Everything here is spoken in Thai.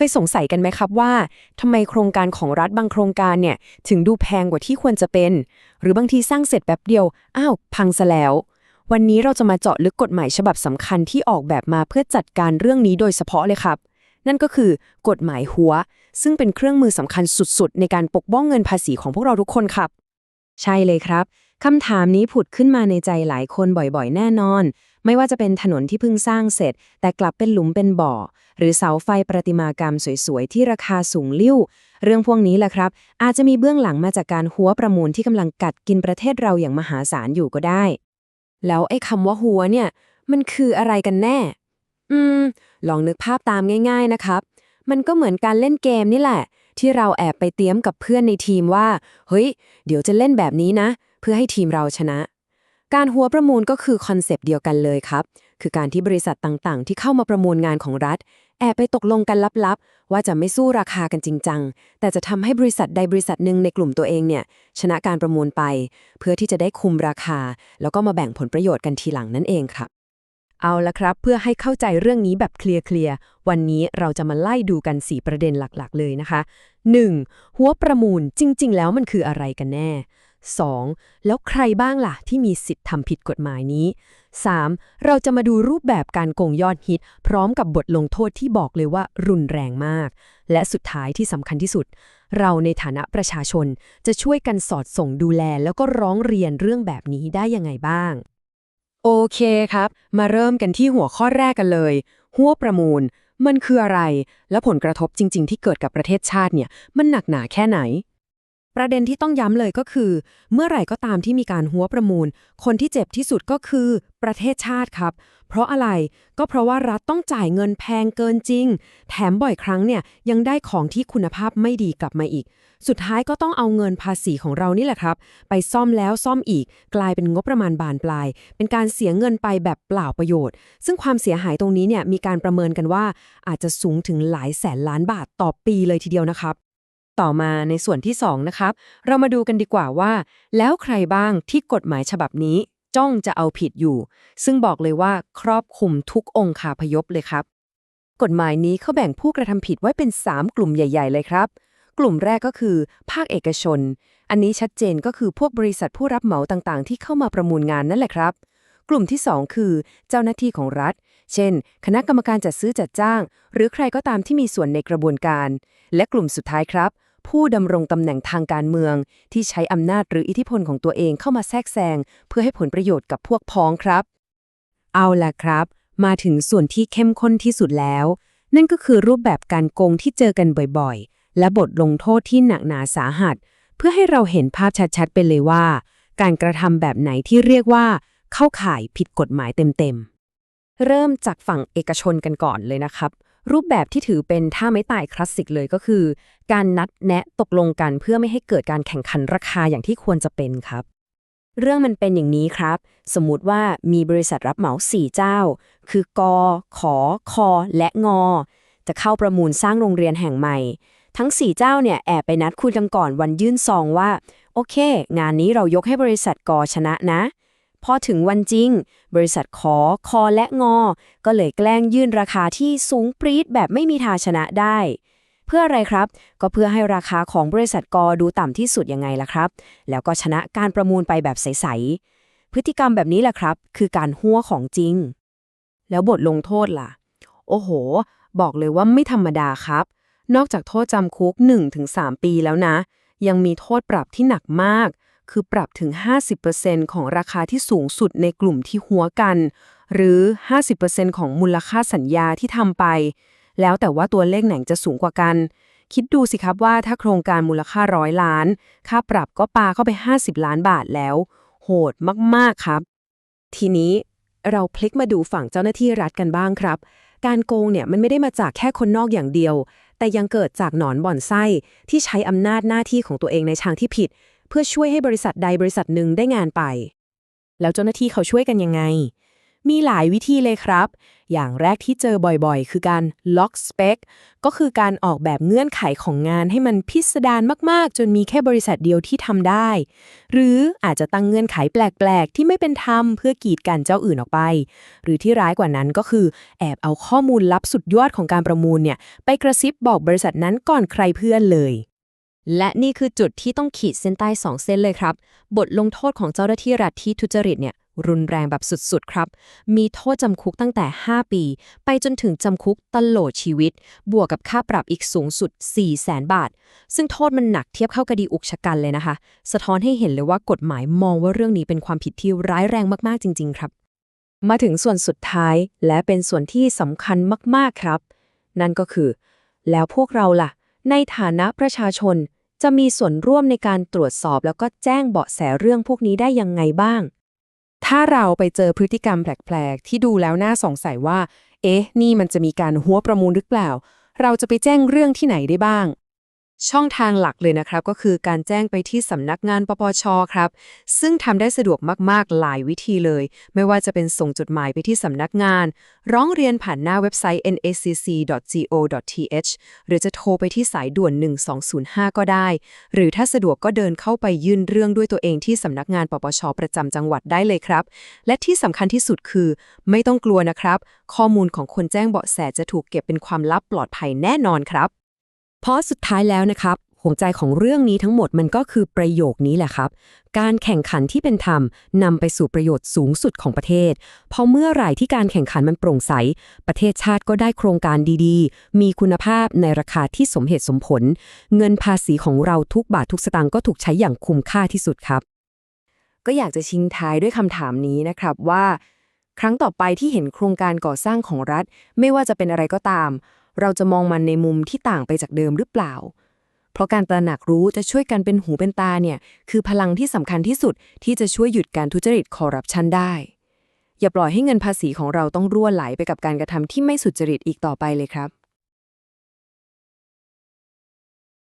เคยสงสัยกันไหมครับว่าทำไมโครงการของรัฐบางโครงการเนี่ย ถึงดูแพงกว่าที่ควรจะเป็น หรือบางทีสร้างเสร็จแป๊บเดียว อ้าว พังซะแล้ว วันนี้เราจะมาเจาะลึกกฎหมายฉบับสำคัญที่ออกแบบมาเพื่อจัดการเรื่องนี้โดยเฉพาะเลยครับ นั่นก็คือกฎหมายหัว ซึ่งเป็นเครื่องมือสำคัญสุดๆ ในการปกป้องเงินภาษีของพวกเราทุกคนครับ ใช่เลยครับคำถามนี้ผุดขึ้นมาในใจหลายคนบ่อยๆ แน่นอน ไม่ว่าจะเป็นถนนที่เพิ่งสร้างเสร็จ แต่กลับเป็นหลุมเป็นบ่อ หรือเสาไฟประติมากรรมสวยๆ ที่ราคาสูงลิ่ว เรื่องพวกนี้แหละครับ อาจจะมีเบื้องหลังมาจากการหัวประมูลที่กำลังกัดกินประเทศเราอย่างมหาศาลอยู่ก็ได้ แล้วไอ้คำว่าหัวเนี่ย มันคืออะไรกันแน่ อืม ลองนึกภาพตามง่าย ๆนะครับ มันก็เหมือนการเล่นเกมนี่แหละ ที่เราแอบไปเตรียมกับเพื่อนในทีมว่า เฮ้ย เดี๋ยวจะเล่นแบบนี้นะ เพื่อให้ทีมเราชนะ การหัวประมูลก็คือคอนเซปต์เดียวกันเลยครับ คือการที่บริษัทต่างๆ ที่เข้ามาประมูลงานของรัฐ แอบไปตกลงกันลับๆ ว่าจะไม่สู้ราคากันจริงจัง แต่จะทำให้บริษัทใดบริษัทหนึ่งในกลุ่มตัวเองเนี่ยชนะการประมูลไป เพื่อที่จะได้คุมราคา แล้วก็มาแบ่งผลประโยชน์กันทีหลังนั่นเองครับ เอาละครับ เพื่อให้เข้าใจเรื่องนี้แบบเคลียร์ๆ วันนี้เราจะมาไล่ดูกัน 4 ประเด็นหลักๆ เลยนะคะ 1. หัวประมูลจริง ๆ แล้วมันคืออะไรกันแน่ 2. แล้วใครบ้างล่ะที่มีสิทธิ์ทำผิดกฎหมายนี้ 3. เราจะมาดูรูปแบบการโกงยอดฮิต พร้อมกับบทลงโทษที่บอกเลยว่ารุนแรงมาก และสุดท้ายที่สำคัญที่สุด เราในฐานะประชาชนจะช่วยกันสอดส่งดูแล แล้วก็ร้องเรียนเรื่องแบบนี้ได้ยังไงบ้าง โอเคครับ มาเริ่มกันที่หัวข้อแรกกันเลย หัวประมูล มันคืออะไร และผลกระทบจริง ๆ ที่เกิดกับประเทศชาติเนี่ย มันหนักหนาแค่ไหน ประเด็นที่ต้องย้ำเลยก็คือ เมื่อไหร่ก็ตามที่มีการหัวประมูล คนที่เจ็บที่สุดก็คือประเทศชาติครับ เพราะอะไรก็เพราะว่ารัฐต้องจ่ายเงินแพงเกินจริง แถมบ่อยครั้งเนี่ยยังได้ของที่คุณภาพไม่ดีกลับมาอีก สุดท้ายก็ต้องเอาเงินภาษีของเรานี่แหละครับ ไปซ่อมแล้วซ่อมอีก กลายเป็นงบประมาณบานปลาย เป็นการเสียเงินไปแบบเปล่าประโยชน์ ซึ่งความเสียหายตรงนี้เนี่ยมีการประเมินกันว่าอาจจะสูงถึงหลายแสนล้านบาทต่อปีเลยทีเดียวนะครับ ต่อมาในส่วนที่ 2 นะครับ เรามาดูกันดีกว่าว่า แล้วใครบ้างที่กฎหมายฉบับนี้ จ้องจะเอาผิดอยู่ ซึ่งบอกเลยว่าครอบคลุมทุกองคาพยพเลยครับ กฎหมายนี้เขาแบ่งผู้กระทำผิดไว้เป็น 3 กลุ่มใหญ่ ๆ เลยครับ กลุ่มแรกก็คือ ภาคเอกชน อันนี้ชัดเจนก็คือพวกบริษัทผู้รับเหมาต่างๆ ที่เข้ามาประมูลงานนั่นแหละครับ กลุ่มที่ 2 คือ เจ้าหน้าที่ของรัฐเช่น คณะกรรมการจัดซื้อจัดจ้าง หรือใครก็ตามที่มีส่วนในกระบวนการ และกลุ่มสุดท้ายครับ ผู้ดำรงตำแหน่งทางการเมือง ที่ใช้อำนาจหรืออิทธิพลของตัวเองเข้ามาแทรกแซงเพื่อให้ผลประโยชน์กับพวกพ้องครับ เอาล่ะครับ มาถึงส่วนที่เข้มข้นที่สุดแล้ว นั่นก็คือรูปแบบการโกงที่เจอกันบ่อยๆ และบทลงโทษที่หนักหนาสาหัส เพื่อให้เราเห็นภาพชัดๆไปเลยว่า การกระทำแบบไหนที่เรียกว่า เข้าข่ายผิดกฎหมายเต็มๆเริ่มจากฝั่งเอกชนกันก่อนเลยนะครับ รูปแบบที่ถือเป็นท่าไม้ตายคลาสสิกเลยก็คือ การนัดแนะตกลงกันเพื่อไม่ให้เกิดการแข่งขันราคาอย่างที่ควรจะเป็นครับ เรื่องมันเป็นอย่างนี้ครับ สมมุติว่ามีบริษัทรับเหมา4เจ้า คือกอขอคอและงอ จะเข้าประมูลสร้างโรงเรียนแห่งใหม่ ทั้ง4เจ้าเนี่ยแอบไปนัดคุยกันก่อนวันยื่นซองว่า โอเค งานนี้เรายกให้บริษัทกอชนะนะ พอถึงวันจริง บริษัทขอคอและงอ ก็เลยแกล้งยื่นราคาที่สูงปรี๊ดแบบไม่มีทางชนะได้ เพื่ออะไรครับ ก็เพื่อให้ราคาของบริษัทกอดูต่ำที่สุดยังไงล่ะครับ แล้วก็ชนะการประมูลไปแบบใสๆพฤติกรรมแบบนี้แหละครับ คือการหัวของจริง แล้วบทลงโทษล่ะ โอ้โห บอกเลยว่าไม่ธรรมดาครับ นอกจากโทษจำคุก 1-3 ปีแล้วนะ ยังมีโทษปรับที่หนักมาก คือปรับถึง 50%ของราคาที่สูงสุดในกลุ่มที่หัวกัน หรือ 50%ของมูลค่าสัญญาที่ทำไป แล้วแต่ว่าตัวเลขไหนจะสูงกว่ากัน คิดดูสิครับว่าถ้าโครงการมูลค่าร้อยล้าน ค่าปรับก็ปาเข้าไป 50 ล้านบาทแล้ว โหดมากๆครับ ทีนี้เราพลิกมาดูฝั่งเจ้าหน้าที่รัฐกันบ้างครับ การโกงเนี่ยมันไม่ได้มาจากแค่คนนอกอย่างเดียว แต่ยังเกิดจากหนอนบ่อนไส้ที่ใช้อำนาจหน้าที่ของตัวเองในทางที่ผิด เพื่อช่วยให้บริษัทใดบริษัทหนึ่งได้งานไป แล้วเจ้าหน้าที่เขาช่วยกันยังไง มีหลายวิธีเลยครับ อย่างแรกที่เจอบ่อยๆ คือการ lock spec ก็คือการออกแบบเงื่อนไขของงานให้มันพิสดารมากๆ จนมีแค่บริษัทเดียวที่ทำได้ หรืออาจจะตั้งเงื่อนไขแปลกๆ ที่ไม่เป็นธรรมเพื่อกีดกันเจ้าอื่นออกไป หรือที่ร้ายกว่านั้นก็คือ แอบเอาข้อมูลลับสุดยอดของการประมูลเนี่ยไปกระซิบบอกบริษัทนั้นก่อนใครเพื่อนเลย และนี่คือจุดที่ต้องขีดเส้นใต้สองเส้นเลยครับ บทลงโทษของเจ้าหน้าที่รัฐที่ทุจริตเนี่ยรุนแรงแบบสุดๆ ครับ มีโทษจำคุกตั้งแต่ 5 ปี ไปจนถึงจำคุกตลอดชีวิต บวกกับค่าปรับอีกสูงสุด 4 0 0แสนบาท ซึ่งโทษมันหนักเทียบเข้าคดีอุกชะกันเลยนะคะ สะท้อนให้เห็นเลยว่ากฎหมายมองว่าเรื่องนี้เป็นความผิดที่ร้ายแรงมากๆ จริง ๆ ครับ มาถึงส่วนสุดท้ายและเป็นส่วนที่สำคัญมากๆ ครับ นั่นก็คือ แล้วพวกเราล่ะ ในฐานะประชาชน จะมีส่วนร่วมในการตรวจสอบแล้วก็แจ้งเบาะแสเรื่องพวกนี้ได้ยังไงบ้าง ถ้าเราไปเจอพฤติกรรมแปลกๆ ที่ดูแล้วน่าสงสัยว่า เอ๊ะ นี่มันจะมีการหัวประมูลหรือเปล่า เราจะไปแจ้งเรื่องที่ไหนได้บ้าง ช่องทางหลักเลยนะครับ ก็คือการแจ้งไปที่สำนักงานปปชครับ ซึ่งทำได้สะดวกมาก ๆ หลายวิธีเลย ไม่ว่าจะเป็นส่งจดหมายไปที่สำนักงาน ร้องเรียนผ่านหน้าเว็บไซต์ nacc.go.th หรือจะโทรไปที่สายด่วน 1205 ก็ได้ หรือถ้าสะดวกก็เดินเข้าไปยื่นเรื่องด้วยตัวเองที่สำนักงานปปชประจำจังหวัดได้เลยครับ และที่สำคัญที่สุดคือ ไม่ต้องกลัวนะครับ ข้อมูลของคนแจ้งเบาะแสจะถูกเก็บเป็นความลับปลอดภัยแน่นอนครับ เพราะสุดท้ายแล้วนะครับหัวใจของเรื่องนี้ทั้งหมดมันก็คือประโยคนี้แหละครับ การแข่งขันที่เป็นธรรมนำไปสู่ประโยชน์สูงสุดของประเทศ เพราะเมื่อไหร่ที่การแข่งขันมันโปร่งใส ประเทศชาติก็ได้โครงการดีๆ มีคุณภาพในราคาที่สมเหตุสมผล เงินภาษีของเราทุกบาททุกสตางค์ก็ถูกใช้อย่างคุ้มค่าที่สุดครับ ก็อยากจะชิงท้ายด้วยคำถามนี้นะครับว่า ครั้งต่อไปที่เห็นโครงการก่อสร้างของรัฐ ไม่ว่าจะเป็นอะไรก็ตาม เราจะมองมันในมุมที่ต่างไปจากเดิมหรือเปล่า เพราะการตระหนักรู้จะช่วยกันเป็นหูเป็นตาเนี่ย คือพลังที่สำคัญที่สุดที่จะช่วยหยุดการทุจริตคอร์รัปชันได้ อย่าปล่อยให้เงินภาษีของเราต้องรั่วไหลไปกับการกระทำที่ไม่สุจริตอีกต่อไปเลยครับ